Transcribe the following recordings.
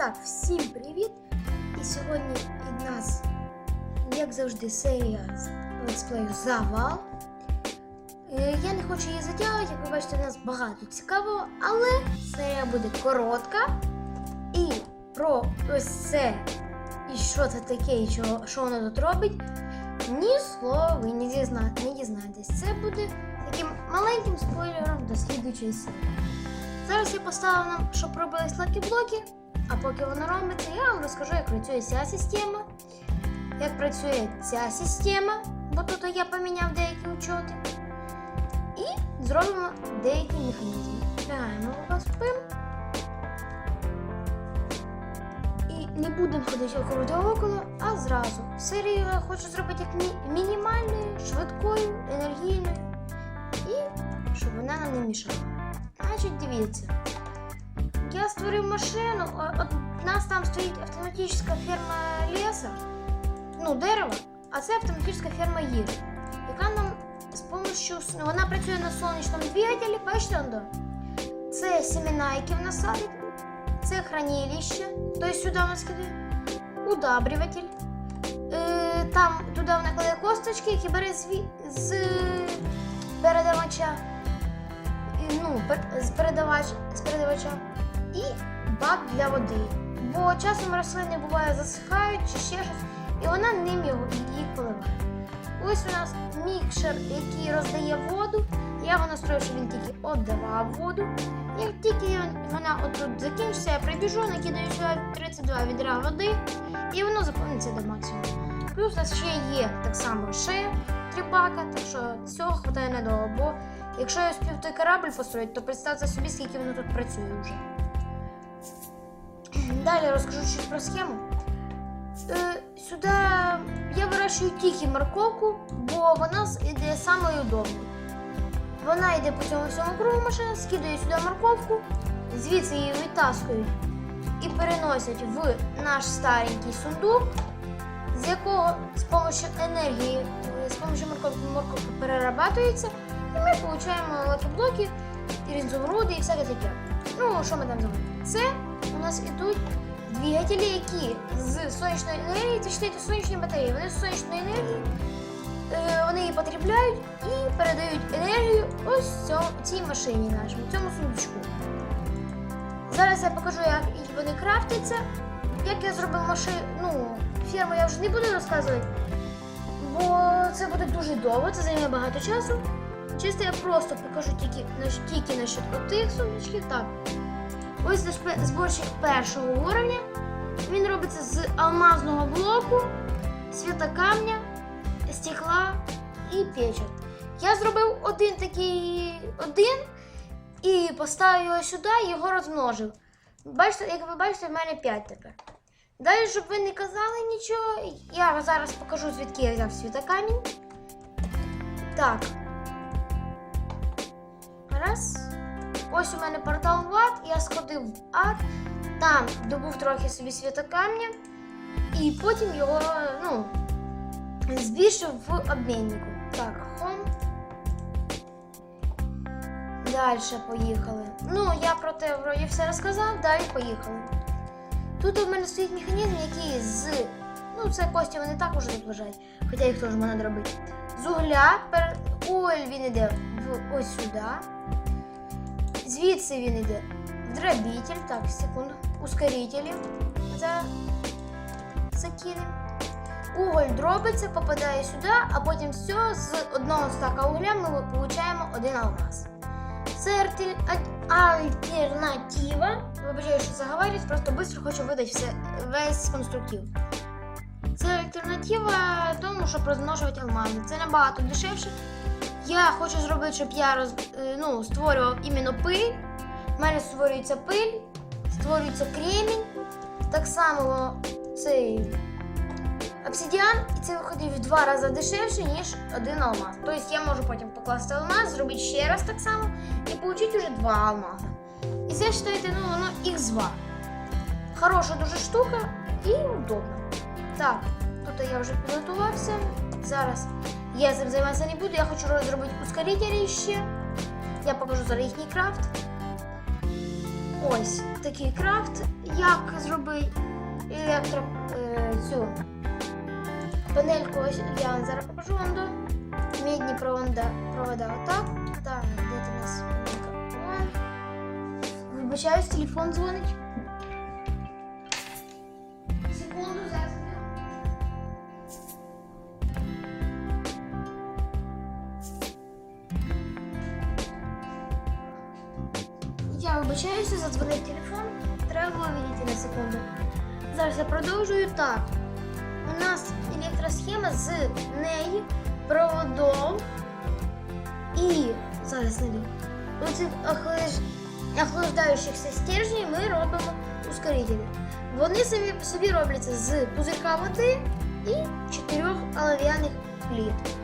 так, всім привіт! І сьогодні від нас, як завжди, серія летсплею Завал. Е, Я не хочу її затягувати, як ви бачите, у нас багато цікавого, але серія буде коротка. І про ось це, і що це таке, і що, що воно тут робить, ні слова не, дізна, не дізнаєтесь. Це буде таким маленьким спойлером до слідуючої серії. Зараз я поставив нам, щоб робились лакі-блоки, а поки воно робиться, я вам розкажу, як працює ця система, як працює ця система, бо тут я поміняв деякі учоти. І зробимо деякі механізми. Лягаємо вас пим. І не будемо ходити около до около, а зразу. Серію я хочу зробити як мінімальною, швидкою, енергійною і щоб вона нам не мішала. Значить, дивіться. Я створив машину, от у нас там стоїть автоматична ферма леса, ну, дерева, а це автоматична ферма їжі, яка нам з помощью, ну, вона працює на сонячному двигателі, бачите, он, це семена, які вона садить, це хранилище, тобто сюди вона скидає, удобрюватель, е, там туди вона косточки, які бере з передавача ну, з передавача і бак для води. Бо часом рослини буває засихають чи ще щось, і вона ним її поливає. Ось у нас мікшер, який роздає воду. Я його настроїв, щоб він тільки віддавав воду. Як тільки вона отут закінчиться, я прибіжу, накидаю 32 відра води, і воно заповниться до максимуму. Плюс у нас ще є так само ще три бака, так що цього хватає надовго. Бо якщо я успів той корабль построїти, то представте собі, скільки воно тут працює вже. Далі розкажу щось про схему. Е, сюди я вирощую тільки морковку, бо вона іде самою удобною. Вона йде по цьому всьому кругу машина, скидає сюди морковку, звідси її витаскують і переносять в наш старенький сундук, з якого з допомогою енергії, е, з допомогою морковки морковка перерабатується, і ми отримуємо лакоблоки, і різумруди, і всяке таке. Ну, що ми там зробимо? Це у нас ідуть двигателі, які з сонячної енергії, це читайте сонячні батареї. Вони з сонячної енергії, е, вони її потребляють і передають енергію ось цьому, цій машині нашому, цьому сундучку. Зараз я покажу, як вони крафтяться. Як я зробив машину, ну, ферму я вже не буду розказувати, бо це буде дуже довго, це займе багато часу. Чисто я просто покажу тільки, тільки насчет отих сундучків. Так. Ось наш зборщик першого уровня. Він робиться з алмазного блоку, світокамня, стекла і печать. Я зробив один такий один і поставив його сюди і його розмножив. Бачите, як ви бачите, в мене 5 тепер. Далі, щоб ви не казали нічого, я зараз покажу, звідки я взяв світокамінь. Так. Раз. Ось у мене портал в ад, я сходив в ад, там добув трохи собі світокамня, і потім його, ну, збільшив в обміннику. Так, хом. Далі поїхали. Ну, я про те вроді все розказав, далі поїхали. Тут у мене стоїть механізм, який з. Ну, це кості вони також тут лежать, хоча їх теж можна робити. З угля, пер... уголь він йде в ось сюди. Звідси він йде дробитель. Так, секунду. Ускорителі. Зараз закинемо. Уголь дробиться, попадає сюди, а потім все з одного стака угля ми отримуємо один алмаз. Це альтернатива. Вибачаю, що заговорюсь, просто швидко хочу видати все, весь конструктив. Це альтернатива тому, щоб розмножувати алмази. Це набагато дешевше. Я хочу зробити, щоб я роз, е, ну, створював іменно пиль. У мене створюється пиль, створюється кремінь. Так само цей обсидіан, і це виходить в два рази дешевше, ніж один алмаз. Тобто я можу потім покласти алмаз, зробити ще раз так само і отримати вже два алмази. І це вважайте, ну воно X2. Хороша дуже штука і удобна. Так, тут я вже підготувався. Зараз я цим займатися не буду, я хочу зробити ускорителі ще. Я покажу зараз їхній крафт. ось такий крафт, як зробити електро е, цю панельку. Ось я зараз покажу вам до. Мідні провода, провода отак. Так, де у нас панелька? Вибачаюсь, телефон дзвонить. Я вибачаюся, задзвонив телефон. Треба було відійти на секунду. Зараз я продовжую так. У нас електросхема з неї, проводом і зараз знайду. Оцих охлаж... охлаждаючихся стержнів ми робимо ускорителі. Вони самі собі робляться з пузирка води і чотирьох олов'яних пліт.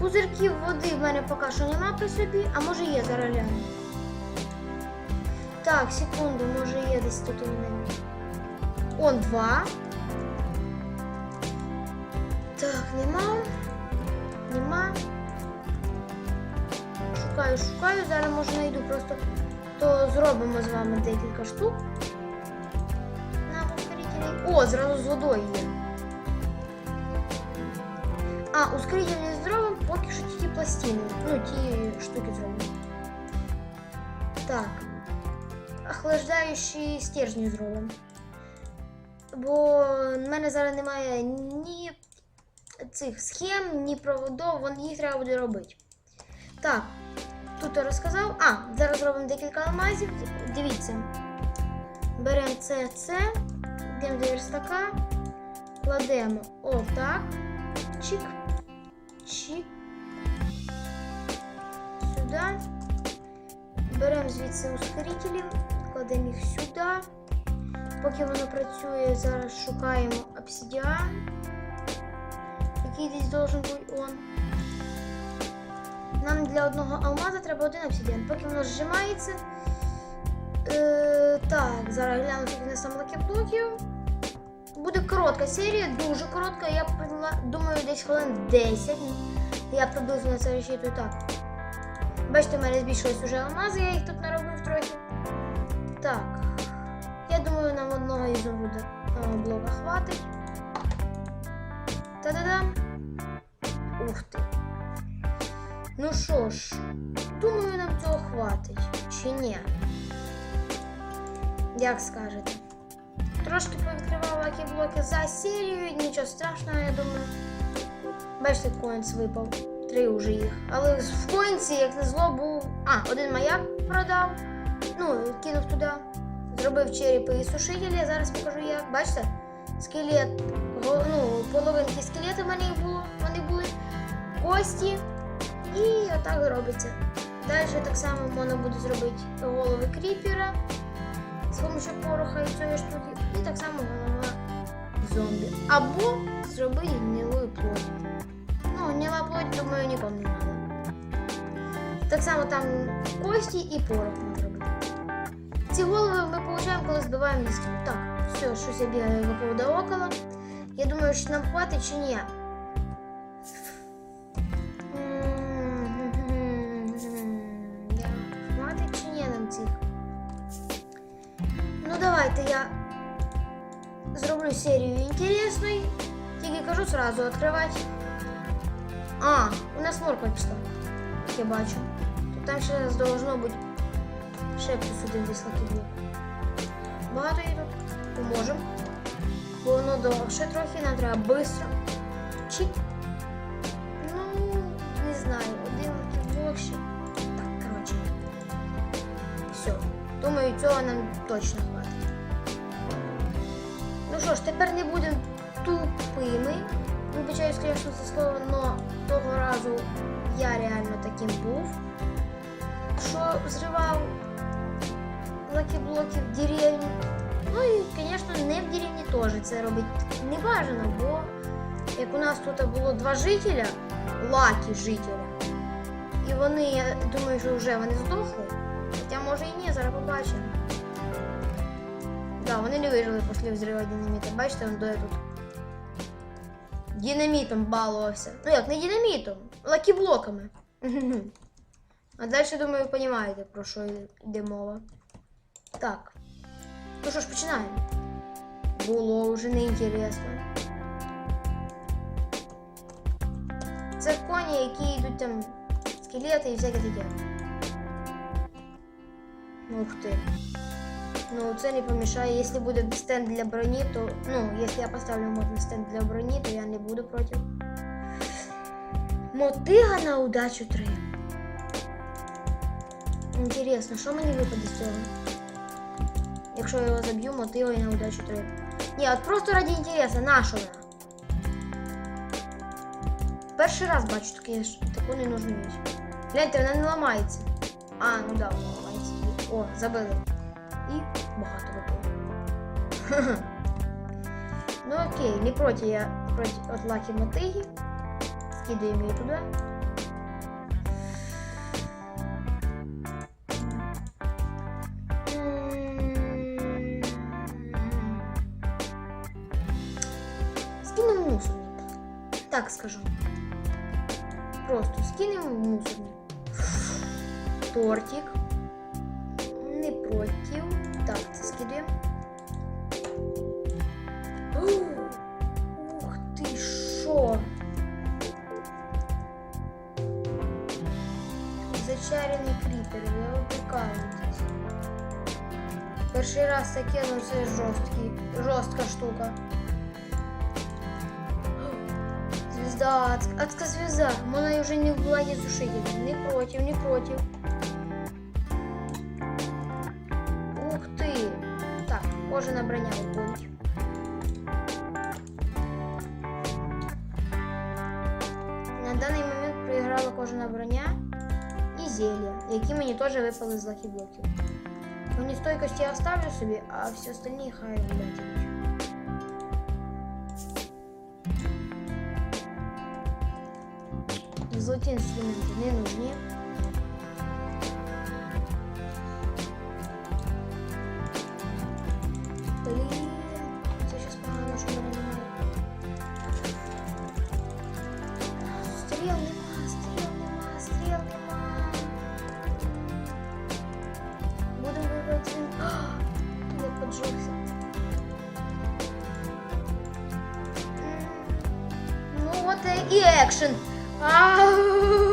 Пузирків води в мене поки що нема при собі, а може є зараз гляну. Так, секунду, може є десь тут у мене. Он два. Так, нема. Нема. Шукаю, шукаю, зараз може знайду просто. То зробимо з вами декілька штук. На ускорителі. О, зразу з водою є. А, ускорителі зробимо поки що тільки пластини. Ну, ті штуки зробимо. Так. Охлаждаючі стержні зробимо. Бо в мене зараз немає ні цих схем, ні проводов, вон їх треба буде робити. Так, тут я розказав. А, зараз зробимо декілька алмазів. Дивіться. Беремо це, це, йдемо до верстака, кладемо отак. Чик. Чик. Сюди. Беремо звідси ускорителі, кладемо їх сюди. Поки воно працює, зараз шукаємо обсидіан, який десь должен бути он. Нам для одного алмаза треба один обсидіан. Поки воно зжимається. Е, так, зараз гляну, скільки нас там лакеблоків. Буде коротка серія, дуже коротка. Я думаю, десь хвилин 10. Я приблизно це розчитую так. Бачите, в мене збільшились вже алмази, я їх тут ізумруда е, блока хватить. Та-да-дам! Ух ти. Ну що ж, думаю, нам цього хватить. Чи ні? Як скажете? Трошки повідкривала які блоки за серію, нічого страшного, я думаю. Бачите, коінс випав. Три вже їх. Але в коінці, як на зло, був. А, один маяк продав. Ну, кинув туди. Зробив черепи і сушителі, я зараз покажу як. Бачите? Скелет, ну, половинки скелета в мене було, вони були, кості. І отак робиться. Далі так само можна буде зробити голови кріпера з допомогою пороха і цієї штуки. І так само голова зомбі. Або зробити гнилу плоть. Ну, гнила плоть, думаю, нікому не треба. Так само там кості і порох можна робити. Ці голови ми получаємо, коли збиваємо листки. Так, все, щось я бігаю по поводу около. Я думаю, що нам хватить чи ні. Да, Хватить чи ні нам цих? Ну давайте я зроблю серію інтересної. Тільки кажу сразу відкривати. А, у нас морква пішла. Як я бачу. Тут там ще должно бути ще плюс один десь Її. Поможемо. Бо воно довше трохи, нам треба швидко. Чик. Ну, не знаю, один лакіблок ще. Так, коротше. Все. Думаю, цього нам точно хватить. Ну що ж, тепер не будемо тупими. Вибачаюсь, звісно, за слово, но того разу я реально таким був. Що зривав лакі-блоки в деревні. Ну і, звісно, не в деревні теж це робити не бажано, бо як у нас тут було два жителя, лакі жителя, і вони, я думаю, що вже вони здохли. Хоча може і ні, зараз побачимо. Да, вони не вижили після взриву динаміта. Бачите, він доє тут. Динамітом балувався. Ну як, не динамітом, лакіблоками. А далі, думаю, ви розумієте, про що йде мова. Так. Ну що ж, починаємо. Було вже неінтересно. Це коні, які йдуть там скелети і всяке таке. Ух ти. Ну, це не помішає. Якщо буде стенд для броні, то. Ну, якщо я поставлю мод стенд для броні, то я не буду проти. Мотига на удачу 3. Інтересно, що мені випаде з цього? Якщо я його заб'ю, мотига і на удачу 3. Ні, от просто раді інтересу, на вона? Перший раз бачу таке, ж- таку ненужну річ. Гляньте, вона не ламається. А, ну да, вона ламається. О, забили. І багато випало. ну окей, не проти я проти от лаки мотиги. Скидуємо її туди. Просто скинемо в мусорник. Тортик. Не проти. Так, це скидуємо. Ух ти що? Зачарені кріпери, ви опікаєтесь. Перший раз таке, ну це жорсткий, жорстка штука. Звезда, адська, адська звезда. Можна її вже не в владі сушителя. Не проти, не проти. Ух ти! Так, кожана броня виходить. На даний момент проіграла кожна броня і зелья, які мені теж випали з лахіблоків. Мені стойкості я оставлю собі, а всі остальні хай гулять. Золоті інструменти не нужні. Блін, це щас погано, що мене немає. Стріл нема, стріл нема, стріл нема. Будемо вибрати. Не поджогся. М, Ну от і екшен. Oh.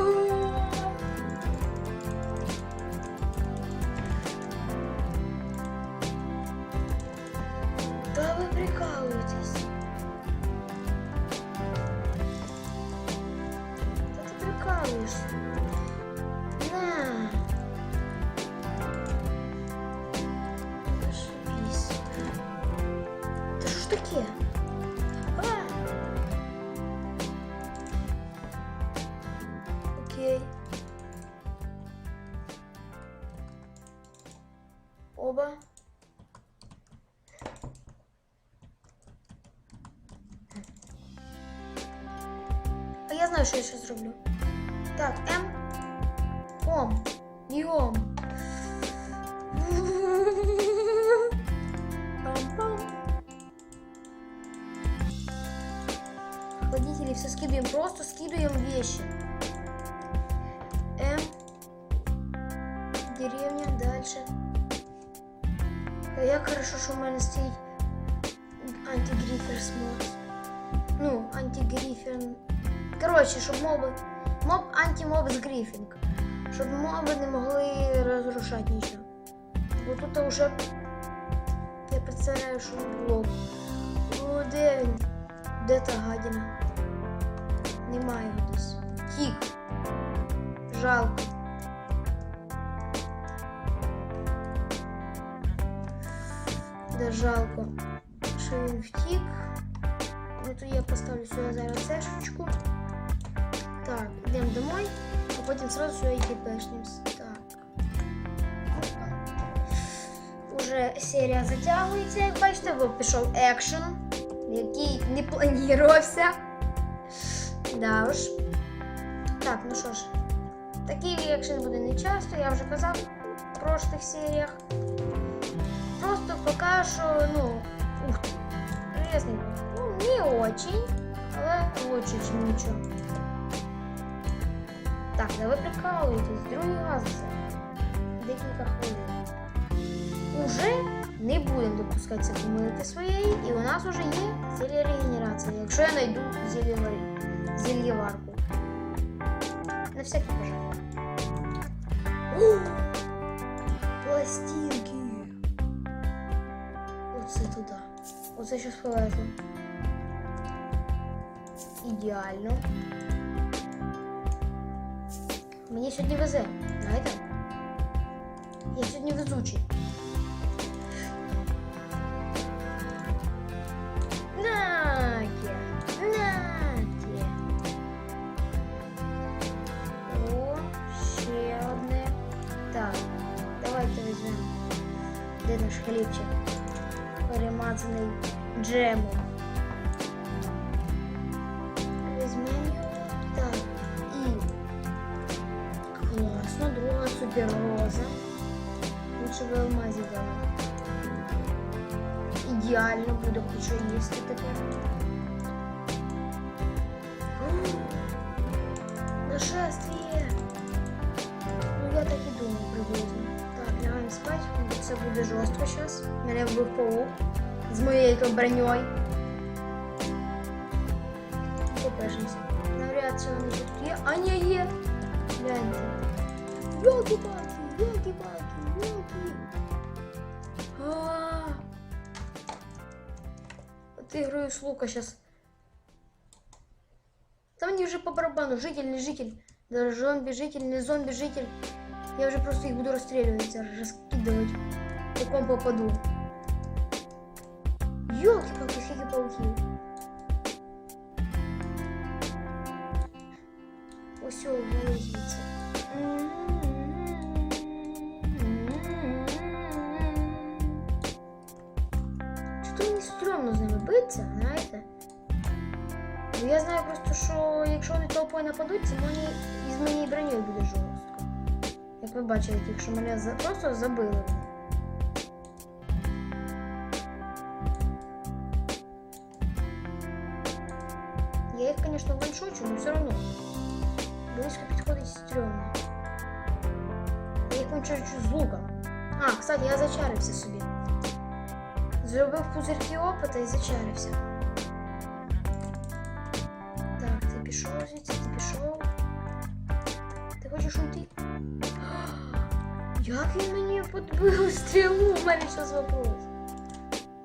Оба. А я знаю, що я зараз зроблю. Так, М. Ом. Йом. Водители все скидываем. Просто скидываем вещи. М. Деревня. Дальше. Як хорошо, що в мене стоїть антигрифер смот. Ну, антигрифер. Коротше, щоб моби. Моб антимоб з грифінг. Щоб моби не могли розрушати нічого. Бо тут вже я представляю, що було. Ну, де він? Де та гадіна? Немає його десь. Тік. Жалко. жалко, що він втік. Ну то я поставлю сюди зараз цешечку. Так, йдемо домой, а потім сразу сюди йти пешнемось. Так. Уже серія затягується, як бачите, бо пішов екшен, який не планувався. Да уж. Так, ну що ж, такий екшен буде не часто, я вже казав в прошлих серіях. Просто пока що, ну, ух, резненько. Ну, не очень, але лучше, чем нічого. Так, да ви прикалуєтесь, другий раз це. Декілька хвилин. уже не будемо допускатися помилки своєї, і у нас уже є зілля регенерації, якщо я знайду зіллєварі- зіллєварку. На всякий пожар. О! Оце щось повезло. Ідеально. Мені сьогодні везе, знаєте? Я сьогодні везучий. Наке, наке. О, ще одне. Так, давайте візьмемо. Де наш хлібчик? Перемазаний джемом. Візьмемо. Так. І класно, друга суперроза. Лучше в алмазі дала. Ідеально буде хоч що їсти тепер. Нашествие! Ну я так і думав приблизно. Так, лягаємо спать, бо це буде жорстко зараз. Мене вбив паук з моєю то броньою. Попишемося. Навряд чи вони тут є. А не є. Гляньте. Йолки-палки, йолки-палки, йолки. А. Отыграю с лука сейчас. Там они уже по барабану. Житель, не житель. Даже зомби, житель, не зомби, житель. Я уже просто их буду расстреливать, раскидывать. По ком попаду. Ёлки-палки, сколько пауки. Ось все, вилазиться. Що мені стрьомно з ними битися, знаєте? Бо я знаю просто, що якщо вони толпою нападуть, це мені із моєю бронею буде жорстко. Як ви бачили, якщо мене за... просто забили. Я їх, звісно, ваншочу, але все одно. Близько підходить стрьомно. Я їх ваншочу з лука. А, кстати, я зачарився собі. Зробив пузирки опита і зачарився. Так, ти пішов звідси, ти пішов. Ти хочеш уйти? Як він мені подбив стрілу? У мене зараз вопрос.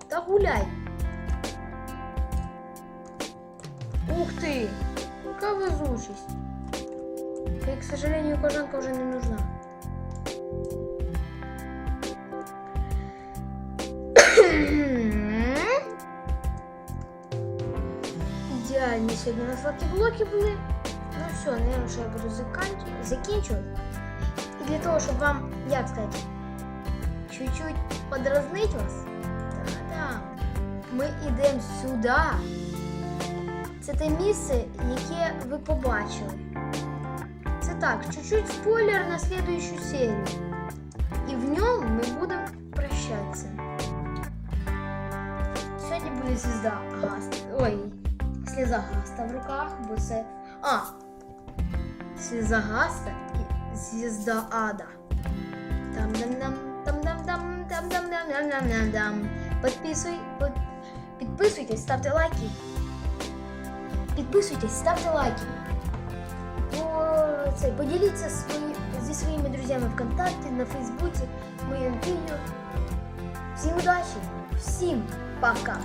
Та гуляй. Ух ты! Какая везучесть. И, к сожалению, кожанка уже не нужна. Ідеальні сьогодні у нас лакі-блоки були. Ну все, наверное, що я буду закан- закінчувати. І для того, щоб вам, як сказати, чуть-чуть подразнить вас, та-да, ми йдемо сюди. Це те місце, яке ви побачили. Це так, чуть-чуть спойлер на слідуючу серію. І в ньому ми будемо прощатися. Сьогодні буде звізда Гаста. Ой, сліза Гаста в руках, бо це. А! Сліза Гаста і звізда Ада. Там-дам-дам, там-дам-дам, там-дам-дам-дам-дам-дам. Підписуй, под- підписуйтесь, ставте лайки. Підписуйтесь, ставте лайки. По- це, поділіться свої, зі своїми друзями ВКонтакті, на Фейсбуці, моїм відео. Всім удачі, всім пока.